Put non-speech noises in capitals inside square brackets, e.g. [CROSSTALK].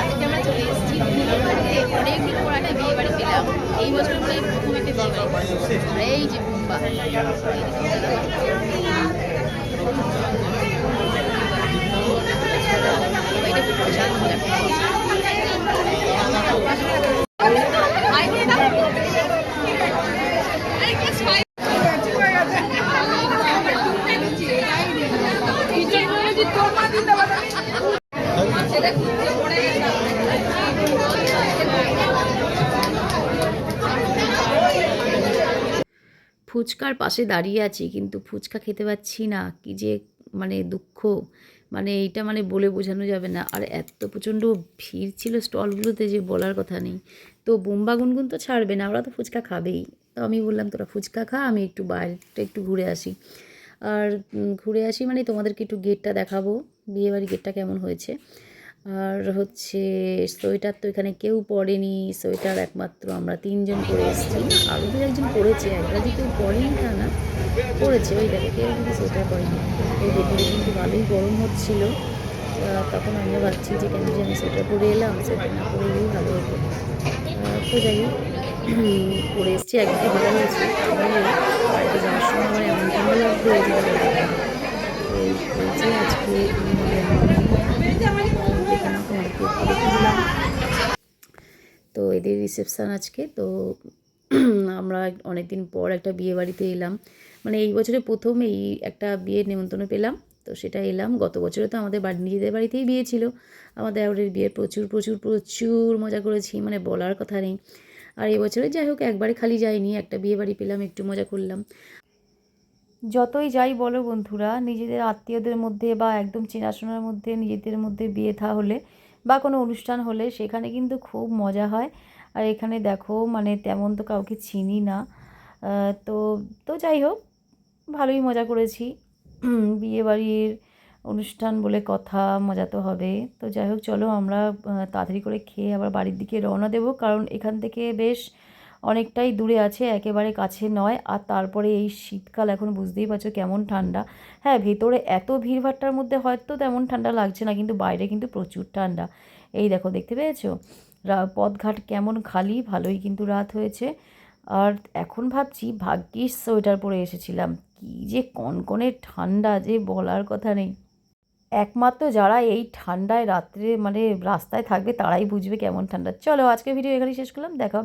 আজকে আমরা চলে এসেছি অনেক দিন পর একটা বিয়ে পেলাম এই বছর করে প্রথম এই যে ফুচকার পাশে দাঁড়িয়ে আছি, কিন্তু ফুচকা খেতে পাচ্ছি না। কি যে মানে দুঃখ। মানে এইটা মানে বলে বোঝানো যাবে না। আর এত প্রচণ্ড ভিড় ছিল স্টলগুলোতে যে বলার কথা নেই। তো বোম্বা গুনগুন তো ছাড়বে না, ওরা তো ফুচকা খাবেই। তো আমি বললাম, তোরা ফুচকা খা, আমি একটু বাইরেটা একটু ঘুরে আসি। আর ঘুরে আসি মানে তোমাদেরকে একটু গেটটা দেখাবো। বিয়েবাড়ি গেটটা কেমন হয়েছে? আর হচ্ছে সোয়েটার তো এখানে কেউ পরেনি। সোয়েটার একমাত্র আমরা তিনজন পরে এসেছি। আরও দু একজন পরেছে একবার যে কেউ পরেনি তা না, পরেছে। ওই দেখো, কেউ কিন্তু সোয়েটার পরেনি। ওই ভেতরে কিন্তু ভালোই গরম হচ্ছিল। তখন আমরা ভাবছি যে কেন যে আমি সোয়েটার পরে এলাম, সোয়েটার না পরে ভালো হতো। তো যাই হোক পরে এসেছি, একদিকে ভালো হয়েছে। বাড়িতে যাওয়ার সময় আমার এমন ঠান্ডা লাগবে তো রিসেপশান আজকে, তো আমরা অনেক দিন পর একটা বিয়ে বাড়িতে এলাম। মানে এই বছরে প্রথম এই একটা বিয়ের নেমন্তন্ন পেলাম, তো সেটা এলাম। গত বছরে তো আমাদের বাড়ি, নিজেদের বাড়িতেই বিয়ে ছিল। আমাদের দেওরের বিয়ে প্রচুর প্রচুর প্রচুর মজা করেছি মানে বলার কথা নেই। আর এবছরে যাই হোক, একবারে খালি যাইনি, একটা বিয়ে বাড়ি পেলাম, একটু মজা করলাম। যতই যাই বলো বন্ধুরা, নিজেদের আত্মীয়দের মধ্যে বা একদম চেনাশোনার মধ্যে, নিজেদের মধ্যে বিয়ে থা হলে বা কোনো অনুষ্ঠান হলে সেখানে কিন্তু খুব মজা হয়। আর এখানে দেখো মানে তেমন তো কাউকে চিনি না। তো তো যাই হোক, ভালোই মজা করেছি। [CLEARS THROAT] বিয়েবাড়ির অনুষ্ঠান বলে কথা, মজা তো হবে। তো যাই হোক, চলো আমরা তাড়াতাড়ি করে খেয়ে আবার বাড়ির দিকে রওনা দেব। কারণ এখান থেকে বেশ অনেকটাই দূরে আছে, একেবারে কাছে নয়। আর তারপরে এই শীতকাল এখন বুঝতেই পারছ কেমন ঠান্ডা। হ্যাঁ ভেতরে এত ভিড়ভাট্টার মধ্যে হয়তো তেমন ঠান্ডা লাগছে না, কিন্তু বাইরে কিন্তু প্রচুর ঠান্ডা। এই দেখো, দেখতে পেয়েছ? পথঘাট কেমন খালি, ভালোই কিন্তু রাত হয়েছে। আর এখন ভাবছি ভাগ্যিস সোয়েটার পরে এসেছিলাম। কী যে কনকনে ঠান্ডা যে বলার কথা নেই। একমাত্র যারা এই ঠান্ডায় রাত্রে মানে রাস্তায় থাকবে তারাই বুঝবে কেমন ঠান্ডা। চলো আজকে ভিডিও এখানেই শেষ করলাম, দেখা হবে।